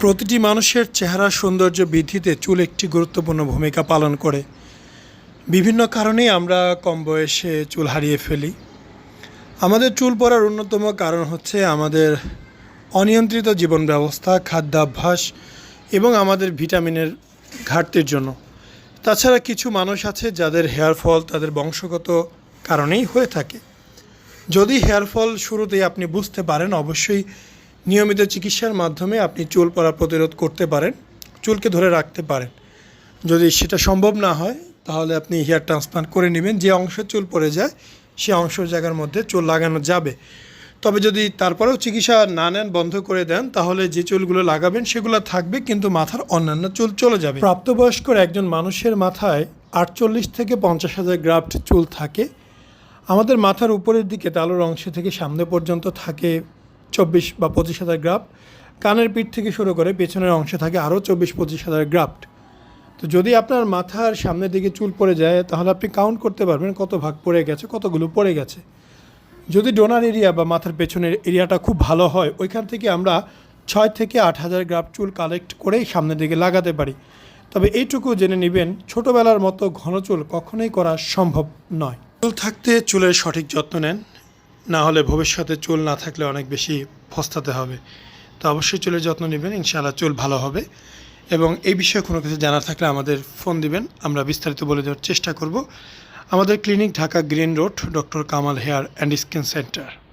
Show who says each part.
Speaker 1: প্রতিটি মানুষের চেহারা সৌন্দর্য বৃদ্ধিতে চুল একটি গুরুত্বপূর্ণ ভূমিকা পালন করে। বিভিন্ন কারণেই আমরা কম বয়সে চুল হারিয়ে ফেলি। আমাদের চুল পড়ার অন্যতম কারণ হচ্ছে আমাদের অনিয়ন্ত্রিত জীবন ব্যবস্থা খাদ্যাভ্যাস এবং আমাদের ভিটামিনের ঘাটতির জন্য। তাছাড়া কিছু মানুষ আছে যাদের হেয়ার ফল তাদের বংশগত কারণেই হয়ে থাকে। যদি হেয়ার ফল শুরুতেই আপনি বুঝতে পারেন, অবশ্যই নিয়মিত চিকিৎসার মাধ্যমে আপনি চুল পড়া প্রতিরোধ করতে পারেন, চুলকে ধরে রাখতে পারেন। যদি সেটা সম্ভব না হয়, তাহলে আপনি হেয়ার ট্রান্সপ্লান্ট করে নেবেন। যে অংশ চুল পড়ে যায়, সে অংশ জায়গার মধ্যে চুল লাগানো যাবে। তবে যদি তারপরেও চিকিৎসা না নেন, বন্ধ করে দেন, তাহলে যে চুলগুলো লাগাবেন, সেগুলো থাকবে, কিন্তু মাথার অন্যান্য চুল চলে যাবে। প্রাপ্তবয়স্কর একজন মানুষের মাথায় আটচল্লিশ থেকে পঞ্চাশ হাজার গ্রাফট চুল থাকে। আমাদের মাথার উপরের দিকে তালুর অংশ থেকে সামনে পর্যন্ত থাকে। চব্বিশ বা পঁচিশ হাজার গ্রাফট। কানের পিঠ থেকে শুরু করে পেছনের অংশে থাকে আরও চব্বিশ, পঁচিশ হাজার গ্রাফট। তো যদি আপনার মাথার সামনের দিকে চুল পড়ে যায়, তাহলে আপনি কাউন্ট করতে পারবেন কত ভাগ পড়ে গেছে, কতগুলো পড়ে গেছে। যদি ডোনার এরিয়া বা মাথার পেছনের এরিয়াটা খুব ভালো হয়, ওইখান থেকে আমরা ছয় থেকে আট হাজার গ্রাফ চুল কালেক্ট করেই সামনের দিকে লাগাতে পারি। তবে এইটুকু জেনে নেবেন, ছোটোবেলার মতো ঘন চুল কখনোই করা সম্ভব নয়। চুল থাকতে চুলের সঠিক যত্ন নেন। না হলে ভবিষ্যতে চুল না থাকলে অনেক বেশি ফস্তাতে হবে। তো অবশ্যই চুলের যত্ন নেবেন, ইনশাআল্লাহ চুল ভালো হবে। এবং এই বিষয়ে কোনো কিছু জানার থাকলে আমাদের ফোন দিবেন, আমরা বিস্তারিত বলে দেওয়ার চেষ্টা করব। আমাদের clinic Dhaka green road, doctor Kamal hair and skin centre.